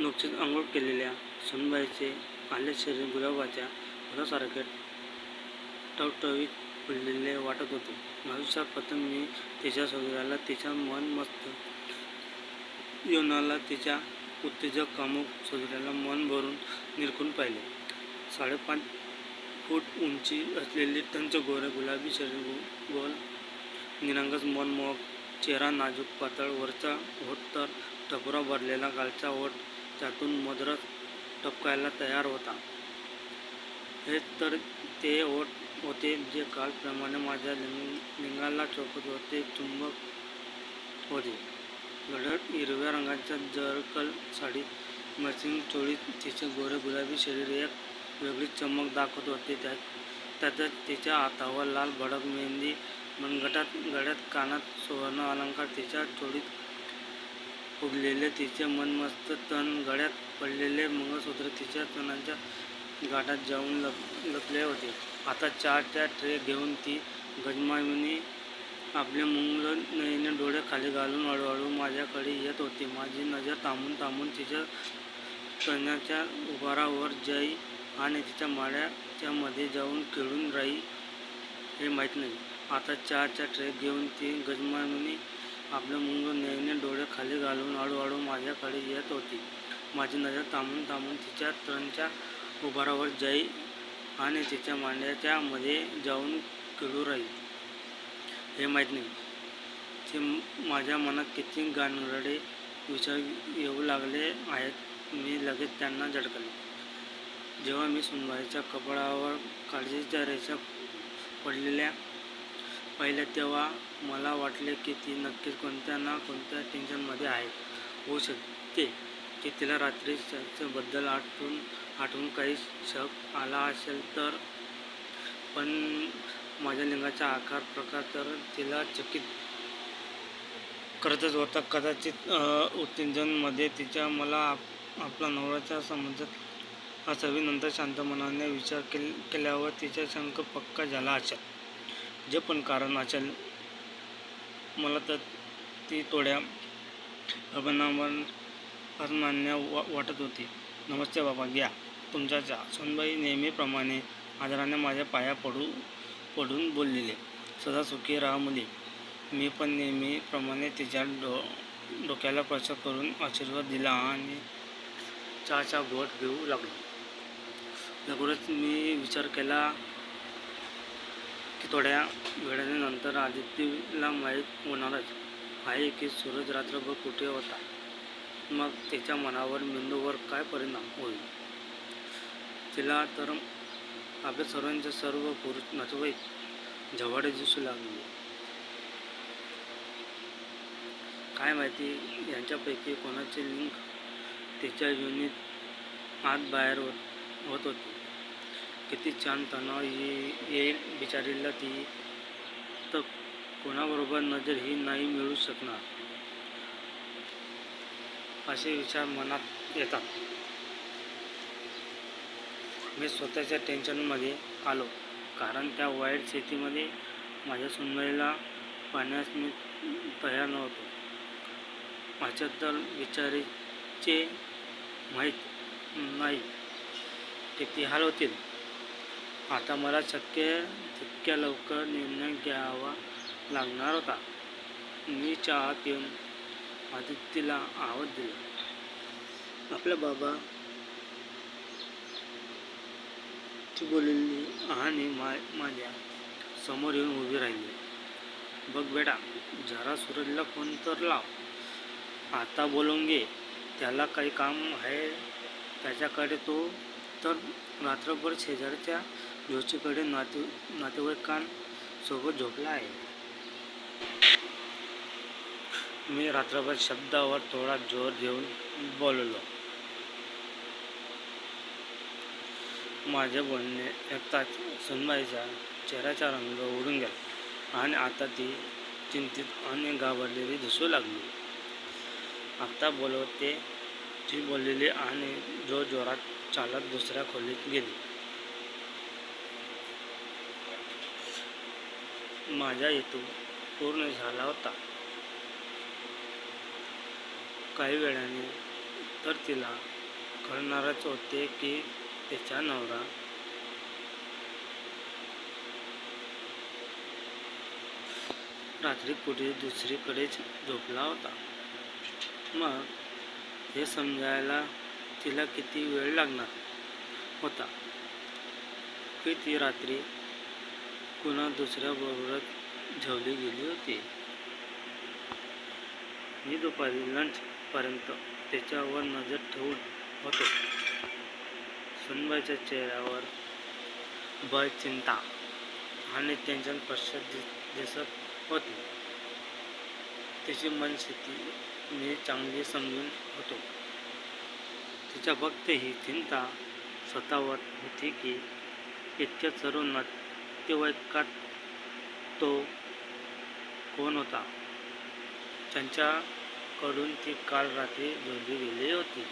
नुकतीच आंघोळ केलेल्या सुनबाईचे आले शरीर गुलाबाच्या फुलासारखे टवटवीत फुललेले वाटत होते. आयुष्यात प्रथम मी तिच्या शरीराला, तिच्या मन-मस्त यौवनाला, तिच्या उत्तेजक कामुक शरीराला मन भरून निरखून पाहिले. साडेपाच फूट उंची असलेली टंच गोरे गुलाबी शरीर, गोल निरंगस मनमोहक चेहरा, नाजूक पातळ वरचा ओठ तर टपोरा भरलेला गालचा ओठ त्यातून मधरच टपकायला तयार होता. हेच तर ते ओट होते जे कालप्रमाणे माझ्या लिंगाला चोखत होते, चुंबक होते. गडद हिरव्या रंगाच्या जरकल साडीत, मॅचिंग चोळीत तिचे गोरे गुलाबी शरीर एक वेगळी चमक दाखवत होते. त्यातच तिच्या हातावर लाल भडक मेहंदी, मनगटात, गळ्यात, कानात सुवर्ण अलंकार, तिच्या चोळीत उडलेले तिचे मनमस्त तन, गळ्यात पडलेले मंगळसूत्र तिच्या स्तनांच्या गाठात जाऊन लपले होते. आता चहाच्या ट्रे घेऊन ती गजमाननी आपले मुंगळ नयनी डोळे खाली घालून हळूहळू माझ्याकडे येत होती. माझी नजर थांबून थांबून तिच्या स्तनांच्या उभारावर जाई आणि तिच्या मांड्यांमध्ये जाऊन खेळून राही हे माहीत नाही. आता चहाच्या ट्रे घेऊन ती गजमाननी आपलं मुंग नेहमी डोळे खाली घालून हळूहळू माझ्याकडे येत होती. माझी नजर थांबून थांबून तिच्या तरणच्या उभारावर जाई आणि तिच्या मांड्याच्यामध्ये जाऊन खिळून राही हे माहीत नाही. ते माझ्या मनात किती घाणेरडे विचार येऊ लागले आहेत. मी लगेच त्यांना झटकले. जेव्हा मी सुनबाईच्या कपाळावर काळजीच्या रेषा पडलेल्या पाहिल्या तेव्हा मला वाटले की ती नक्कीच कोणत्या ना कोणत्या टेन्शनमध्ये आहे. होऊ शकते की तिला रात्री बद्दल आठवून काही शक आला असेल तर. पण माझ्या लिंगाचा आकार, प्रकार तर तिला चकित करतच होता. कदाचित उत्तेजनमध्ये तिच्या मला आप आपला नवऱ्याच्या समजत असावी. नंतर शांत मनाने विचार केल्यावर तिचा शंख पक्का झाला असेल. जे पण कारण असेल, मला ती थोड्या अभिमानाने वाटत होती. नमस्ते बाबा, घ्या तुमच्या चहा. सोनबाई नेहमीप्रमाणे आदराने माझ्या पाया पडू पडून बोललेले सदा सुखी रहा मुली. मी पण नेहमीप्रमाणे तिच्या डो डोक्याला प्रचार करून आशीर्वाद दिला आणि चहाचा घोट घेऊ लागलो. लगोरच मी विचार केला की थोड्या वेळानंतर आदित्यला माहीत होणारच आहे की सूरज रात्रभर कुठे होता. मग तिच्या मनावर, मेंदूवर काय परिणाम होईल. तिला तर आपल्या सर्वांचे सर्व पुरुष नातेवाईक झवाडे दिसू लागले. काय माहिती यांच्यापैकी कोणाचे लिंक तिच्या युनिट आत-बाहेर होत होते. किती छान तणाव येईल बिचारीला. ती तर कोणाबरोबर नजर ही नाही मिळू शकणार असे विचार मनात येतात. मी स्वतःच्या टेन्शनमध्ये आलो. कारण त्या वाईट शेतीमध्ये माझ्या सुनबाईला पाहण्यास मी तयार नव्हतो. माझ्या तर विचारीचे माहीत नाही किती हाल होतील. आता मला शक्य तितक्या लवकर निर्णय घ्यावा लागणार होता. मी चहात येऊन आदित्यला आवाज दिला. आपल्या बाबा. ती बोलली आणि मा माझ्यासमोर येऊन उभी राहिली. बघ बेटा, जरा सूरजला फोन तर लाव. आता बोलून घे. त्याला काही काम आहे त्याच्याकडे. तो तर रात्रभर शेजारच्या जोशीकडे नाते नातेवाईकांसोबत झोपला आहे. मी रात्रभर शब्दावर थोडा जोर देऊन बोललो. माझे बोलणे ऐकताच सुनबाईच्या चेहऱ्याचा रंग उडून गेला आणि आता ती चिंतित आणि घाबरलेली दिसू लागली. आत्ता बोलवते ती बोललेली आणि जोरजोरात चालत दुसऱ्या खोलीत गेली. माझा हेतू पूर्ण झाला होता. काही वेळाने तर तिला कळणारच होते की तिचा नवरा रात्री कुठे दुसरीकडेच झोपला होता मग हे समजायला तिला किती वेळ लागणार होता की ती रात्री कुणा दुसऱ्याबरोबर झवली गेली होती. मी दुपारी लंचपर्यंत त्याच्यावर नजर ठेवून होतो. सुनबाईच्या चेहऱ्यावर भय चिंता आणि त्यांच्या पश्चात दिस दिसत होती. तिची मनस्थिती मी चांगली समजून होतो. तिच्या फक्त ही चिंता स्वतःवर होती की इतक्या सर्व नातेवाईकात तो कोण होता? त्यांच्याकडून ती काल रात्री जोडली गेली होती.